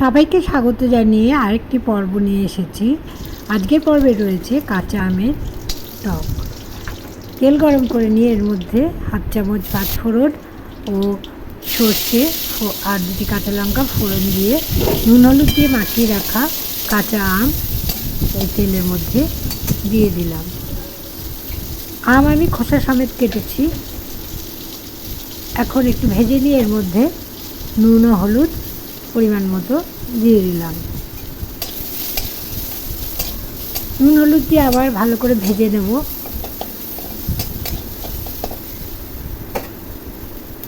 সবাইকে স্বাগত জানিয়ে আরেকটি পর্ব নিয়ে এসেছি। আজকের পর্বে রয়েছে কাঁচা আমের টক। তেল গরম করে নিয়ে এর মধ্যে হাফ চামচ পাঁচফোড়ন ও সর্ষে আর দুটি কাঁচা লঙ্কা ফোড়ন দিয়ে নুন হলুদ দিয়ে মাখিয়ে রাখা কাঁচা আম এই তেলের মধ্যে দিয়ে দিলাম। আম আমি খোসা সমেত কেটেছি। এখন একটু ভেজে নিয়ে এর মধ্যে নুন ও হলুদ পরিমাণ মতো দিয়ে দিলাম। নুন, হলুদ দিয়ে আবার ভালো করে ভেজে নেব।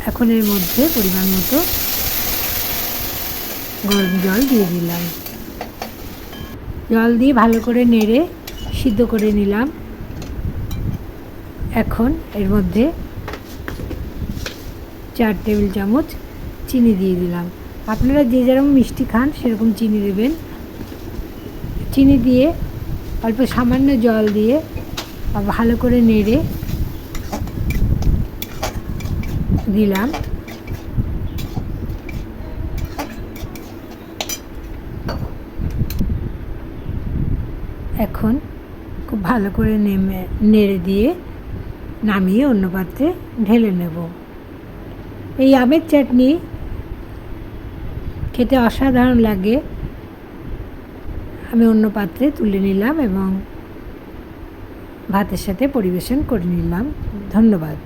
এখন এর মধ্যে পরিমাণ মতো গরম জল দিয়ে দিলাম। জল দিয়ে ভালো করে নেড়ে সিদ্ধ করে নিলাম। এখন এর মধ্যে চার টেবিল চামচ চিনি দিয়ে দিলাম। আপনারা যে যেরকম মিষ্টি খান, সেরকম চিনি দেবেন। চিনি দিয়ে অল্প সামান্য জল দিয়ে ভালো করে নেড়ে দিলাম। এখন খুব ভালো করে নেমে, নেড়ে দিয়ে নামিয়ে অন্য পাত্রে ঢেলে নেব। এই আমের চাটনি খেতে অসাধারণ লাগে। আমি অন্য পাত্রে তুলে নিলাম এবং ভাতের সাথে পরিবেশন করে নিলাম। ধন্যবাদ।